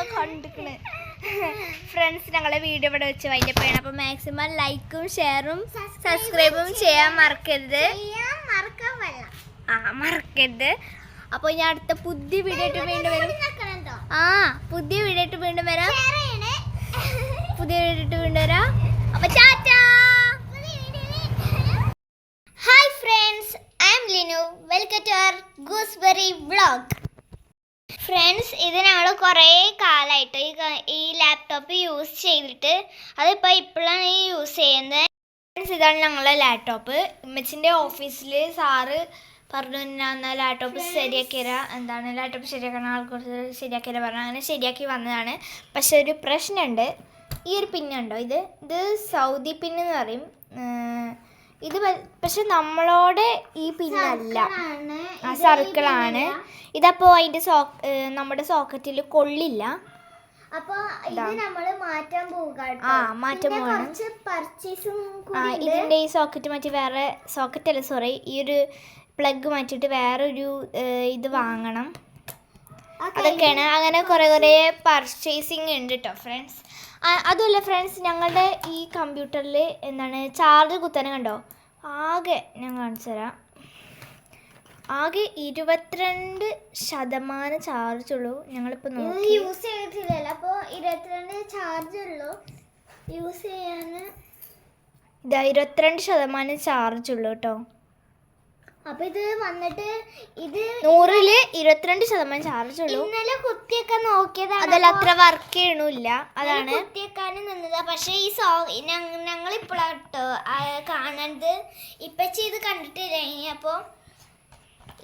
ഞങ്ങളെ കണ്ടിക്കണേ. ഫ്രണ്ട്സ് ഞങ്ങളെ വീഡിയോ ഇവിടെ വെച്ച് വൈൻഡപ്പ് ചെയ്യണം അപ്പോൾ മാക്സിമം ലൈക്കും ഷെയറും സബ്സ്ക്രൈബും ചെയ്യാൻ മറക്കരുത്. ആ മറക്കരുത്. അപ്പോൾ ഞാൻ അടുത്ത പുതിയ വീഡിയോ ആയിട്ട് വീണ്ടും വരും. ആ പുതിയ വീഡിയോ ആയിട്ട് വീണ്ടും വരാം. പുതിയ വീഡിയോ ആയിട്ട് വീണ്ടും വരാം. അപ്പോൾ ചാറ്റാ hi friends I'm Linu welcome to our gooseberry vlog friends ഇത് ഞങ്ങൾ കുറേ കാലമായിട്ട് ഈ ഈ ലാപ്ടോപ്പ് യൂസ് ചെയ്തിട്ട് അതിപ്പോൾ ഇപ്പോഴാണ് ഈ യൂസ് ചെയ്യുന്നത്. ഫ്രണ്ട്സ് ഇതാണ് ഞങ്ങളെ ലാപ്ടോപ്പ് ഇമ്മച്ചിന്റെ ഓഫീസിൽ സാറ് പറഞ്ഞു തന്നെ ലാപ്ടോപ്പ് ശരിയാക്കി തരാം എന്താണ് ലാപ്ടോപ്പ് ശരിയാക്കണ ആൾക്കൂടുതൽ ശരിയാക്കി തരാം പറഞ്ഞു അങ്ങനെ ശരിയാക്കി വന്നതാണ്. പക്ഷെ ഒരു പ്രശ്നമുണ്ട് ഈ ഒരു പിന്നുണ്ടോ ഇത്? ഇത് സൗദി പിന്നെന്ന് പറയും. ഇത് പക്ഷെ നമ്മളോട് ഈ പിന്നല്ല. ആ സർക്കിളാണ്. ഇതപ്പോൾ അതിന്റെ സോ നമ്മുടെ സോക്കറ്റിൽ കൊള്ളില്ല. അപ്പൊ ഇത് മാറ്റാൻ പോവുക ആ, മാറ്റാൻ പോവാണ്. പർച്ചേസും ആ ഉണ്ട്. ഈ സോക്കറ്റ് മാറ്റി വേറെ സോക്കറ്റ് അല്ല സോറി ഈ ഒരു പ്ലഗ് മാറ്റിട്ട് വേറൊരു ഇത് വാങ്ങണം. അതൊക്കെയാണ്. അങ്ങനെ കുറെ കുറെ പർച്ചേസിങ് ഉണ്ട് കേട്ടോ ഫ്രണ്ട്സ് അതുമല്ല ഫ്രണ്ട്സ് ഞങ്ങളുടെ ഈ കമ്പ്യൂട്ടറിൽ എന്താണ് ചാർജ് കുത്തനെ കണ്ടോ? ആകെ ഞാൻ കാണിച്ചു തരാം. ആകെ ഇരുപത്തിരണ്ട് ശതമാനം ചാർജ് ഉള്ളൂ. ഞങ്ങളിപ്പോൾ യൂസ് ചെയ്തിട്ടില്ലല്ലോ. അപ്പോൾ ഇരുപത്തിരണ്ട് ചാർജ് ഉള്ളൂ. യൂസ് ചെയ്യാൻ ഇതാ ഇരുപത്തിരണ്ട് ശതമാനം ചാർജ് ഉള്ളൂ കേട്ടോ. അപ്പൊ ഇത് വന്നിട്ട് ഇത് നൂറിൽ ഇരുപത്തിരണ്ട് ശതമാനം ചാർജ് ഉള്ളൂ. ഇന്നലെ കുത്തിയൊക്കെ നോക്കിയതാണ് അതല്ല അത്ര വർക്ക് ചെയ്യണില്ല. അതാണ്. കുത്തിയൊക്കാനും നിന്നതാ. പക്ഷെ ഈ സോ ഞങ്ങൾ ഇപ്പോഴാട്ടോ കാണുന്നത് ഇപ്പച്ചി ഇത് കണ്ടിട്ടില്ല? ഇനി അപ്പൊ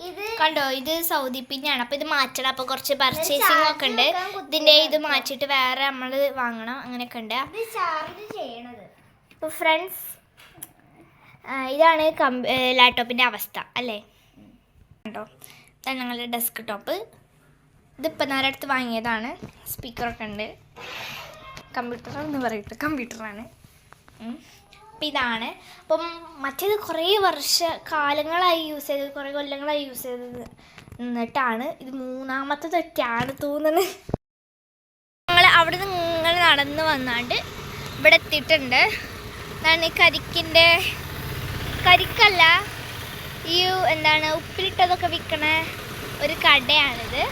ഇത് കണ്ടോ? ഇത് സൗദി പിന്നാണ് അപ്പൊ ഇത് മാറ്റണം. അപ്പൊ കുറച്ച് പർച്ചേസിംഗ് ഒക്കെ ഉണ്ട്. ഇതിന്റെ ഇത് മാറ്റിട്ട് വേറെ നമ്മൾ വാങ്ങണം. അങ്ങനെയൊക്കെ ഉണ്ട്. ചാർജ് ചെയ്യണത്. അപ്പോൾ ഫ്രണ്ട്സ് ഇതാണ് ലാപ്ടോപ്പിന്റെ അവസ്ഥ അല്ലേ? കണ്ടോ? ഇതാണ് ഞങ്ങളുടെ ഡെസ്ക് ടോപ്പ് ഇതിപ്പോൾ നേരെ അടുത്ത് വാങ്ങിയതാണ് സ്പീക്കറൊക്കെ ഉണ്ട്. കമ്പ്യൂട്ടർ എന്ന് പറയട്ടെ കമ്പ്യൂട്ടറാണ് അപ്പം ഇതാണ്. അപ്പം മറ്റേത് കുറേ വർഷ കാലങ്ങളായി യൂസ് ചെയ്തത് കുറേ കൊല്ലങ്ങളായി യൂസ് ചെയ്തത് എന്നിട്ടാണ് ഇത് മൂന്നാമത്തെ തെറ്റാണ് തോന്നുന്നത്. ഞങ്ങൾ അവിടെ നിന്ന് ഇങ്ങനെ നടന്ന് വന്നാണ്ട് ഇവിടെ എത്തിയിട്ടുണ്ട്. ഈ കരിക്കിന്റെ കരിക്കല്ല. ഈ എന്താണ് ഉപ്പിലിട്ടതൊക്കെ വിൽക്കണ ഒരു കടയാണിത്.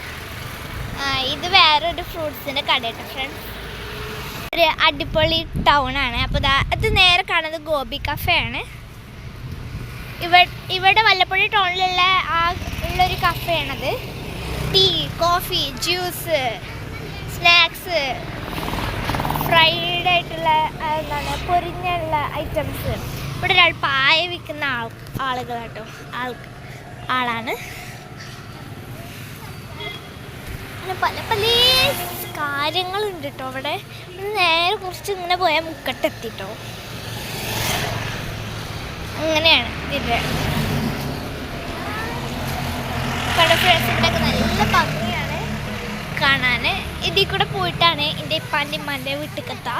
ഇത് വേറൊരു ഫ്രൂട്ട്സിന്റെ കട കേട്ടോ ഫ്രണ്ട്സ് ഒരു അടിപൊളി ടൗണാണ് അപ്പോൾ ഇതാ അത് നേരെ കാണുന്നത് ഗോപി കഫേ ആണ്. ഇവിടെ ഇവിടെ വല്ലപ്പുഴ ടൗണിലുള്ള ആ ഉള്ളൊരു കഫേയാണത് tea coffee juice snacks fried ആയിട്ടുള്ള എന്താണ് പൊരിഞ്ഞുള്ള ഐറ്റംസ് ഇവിടെ ഒരാൾ പായ വിൽക്കുന്ന ആൾ ആളുകൾ കേട്ടോ. ആൾ ആളാണ്. അങ്ങനെ പല പല കാര്യങ്ങളുണ്ട് കേട്ടോ അവിടെ. നേരെ കുറച്ച് ഇങ്ങനെ പോയാൽ മുക്കട്ടെത്തിട്ടോ. അങ്ങനെയാണ് ഇതിന്റെ. ഇവിടെ നല്ല ഭംഗിയാണ് കാണാൻ ഇതിൽ കൂടെ പോയിട്ടാണ് എന്റെ ഇപ്പാന്റെ ഇമ്മാന്റെ വീട്ടിൽ കത്താ.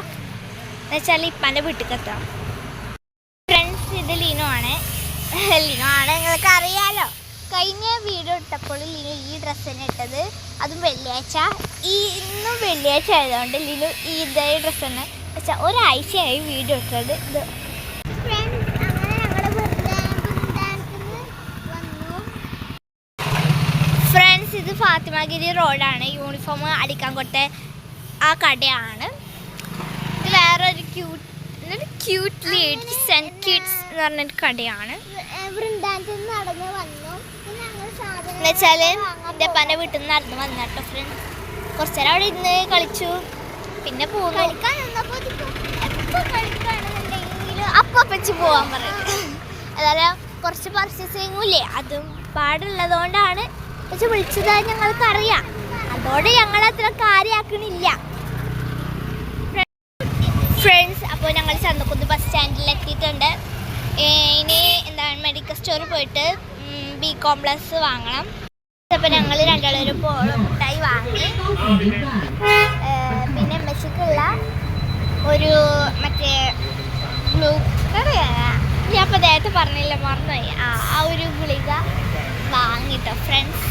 എന്നുവെച്ചാൽ ഇപ്പാന്റെ വീട്ടിലെത്താം ഫ്രണ്ട്സ് ഇത് ലിനോ ആണ് നിങ്ങൾക്ക് അറിയാലോ? കഴിഞ്ഞ വീഡിയോ ഇട്ടപ്പോൾ ലിനു ഈ ഡ്രസ്സ് തന്നെ ഇട്ടത് അതും വെള്ളിയാഴ്ച. ഈ ഇന്നും വെള്ളിയാഴ്ച ആയതുകൊണ്ട് ലിനു ഈ ഇതേ ഡ്രസ്സ് തന്നെ വെച്ചാൽ ഒരാഴ്ചയായി വീഡിയോ ഇട്ടത്. ഇത് ഫ്രണ്ട്സ് ഇത് ഫാത്തിമഗിരി റോഡാണ് യൂണിഫോം അടിക്കാൻ കൊടുത്ത ആ കടയാണ്. ഇത് വേറൊരു cute cute ladies and kids എന്ന് പറഞ്ഞൊരു കടയാണ്. വൃന്ദാനത്തിൽ നടന്ന് വന്നു പിന്നെ ഞങ്ങൾ സാധനം എന്ന് വെച്ചാൽ വാങ്ങാൻ എന്റെ പന്റെ വീട്ടിൽ നിന്ന് നടന്നു വന്ന കേട്ടോ ഫ്രണ്ട് കുറച്ചു നേരം അവിടെ ഇരുന്ന് കളിച്ചു. പിന്നെ പോകും അപ്പൊ അപ്പച്ചി പോവാൻ പറയും. അതായത് കുറച്ച് പർച്ചേസിങ്ങും ഇല്ലേ അതും പാടുള്ളതുകൊണ്ടാണ് പക്ഷെ വിളിച്ചതായി ഞങ്ങൾക്കറിയാം. അതോടെ ഞങ്ങൾ അത്ര കാര്യമാക്കണില്ല അപ്പോൾ ഞങ്ങൾ ചന്തക്കുന്ന് ബസ് സ്റ്റാൻഡിൽ എത്തിയിട്ടുണ്ട്. ഇനി എന്താണ് മെഡിക്കൽ സ്റ്റോറിൽ പോയിട്ട് ബി കോംപ്ലക്സ് വാങ്ങണം. അപ്പോൾ ഞങ്ങൾ രണ്ടാളൊരു പോളും മിഠായി വാങ്ങി. പിന്നെ മെസ്സിക്കുള്ള ഒരു മറ്റേ ബ്ലൂ ഞാൻ അപ്പോൾ നേരത്തെ പറഞ്ഞില്ല മറന്നുപോയി. ആ ആ ഒരു ഗുളിക വാങ്ങിട്ടോ ഫ്രണ്ട്സ്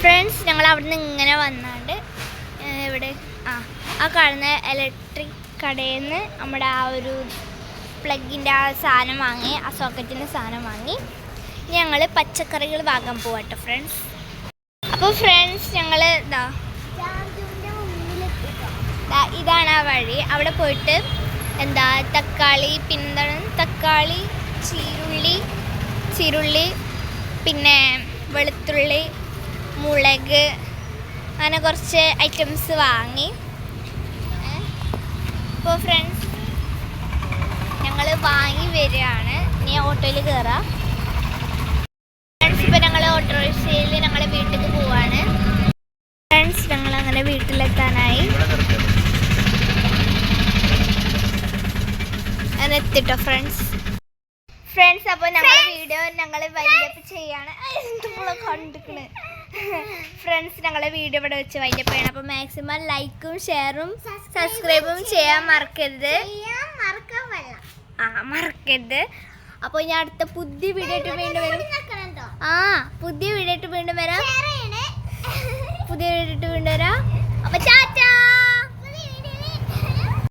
ഫ്രണ്ട്സ് ഞങ്ങൾ അവിടെ നിന്ന് ഇങ്ങനെ വന്നാണ്ട് ഇവിടെ ആ ആ കാണുന്ന ഇലക്ട്രിക് കടയിൽ നിന്ന് നമ്മുടെ ആ ഒരു പ്ലഗിന്റെ ആ സാധനം വാങ്ങി ആ സോക്കറ്റിന്റെ സാധനം വാങ്ങി. ഞങ്ങൾ പച്ചക്കറികൾ വാങ്ങാൻ പോവാട്ടോ ഫ്രണ്ട്സ് അപ്പോൾ ഫ്രണ്ട്സ് ഞങ്ങൾ ഇതാ ദാ ഇതാണ് ആ വഴി. അവിടെ പോയിട്ട് എന്താ തക്കാളി പിന്താണ് തക്കാളി ചീരുള്ളി ചീരുള്ളി പിന്നെ വെളുത്തുള്ളി മുളക് അങ്ങനെ കുറച്ച് ഐറ്റംസ് വാങ്ങി അപ്പോൾ ഫ്രണ്ട്സ് ഞങ്ങൾ വാങ്ങി വരികയാണ് ഇനി ഓട്ടോയിൽ കയറാം ഫ്രണ്ട്സ് ഇപ്പം ഞങ്ങൾ ഓട്ടോറിക്ഷയിൽ ഞങ്ങളെ വീട്ടിൽ പോവാണ്. ഫ്രണ്ട്സ് ഞങ്ങൾ അങ്ങനെ വീട്ടിലെത്താനായി. അങ്ങനെ എത്തിട്ടോ ഫ്രണ്ട്സ് ഫ്രണ്ട്സ് അപ്പോൾ ഞങ്ങളുടെ വീഡിയോ ഞങ്ങൾ വൈൻഡപ്പ് ചെയ്യാണ്. എന്തുപോലെ കണ്ടിക്കണ്? ഫ്രണ്ട്സ് ഞങ്ങളെ വീഡിയോ ഇവിടെ വെച്ച് വൈൻഡപ്പ് ചെയ്യണം. അപ്പോൾ മാക്സിമം ലൈക്കും ഷെയറും സബ്സ്ക്രൈബും ചെയ്യാൻ മറക്കരുത്. ആ മറക്കരുത്. അപ്പോൾ ഞാൻ അടുത്ത പുതിയ വീഡിയോ വീണ്ടും വരും. ആ പുതിയ വീഡിയോ വീണ്ടും വരാം. പുതിയ വീഡിയോ വീണ്ടും വരാം. അപ്പോൾ ചാച്ചാ!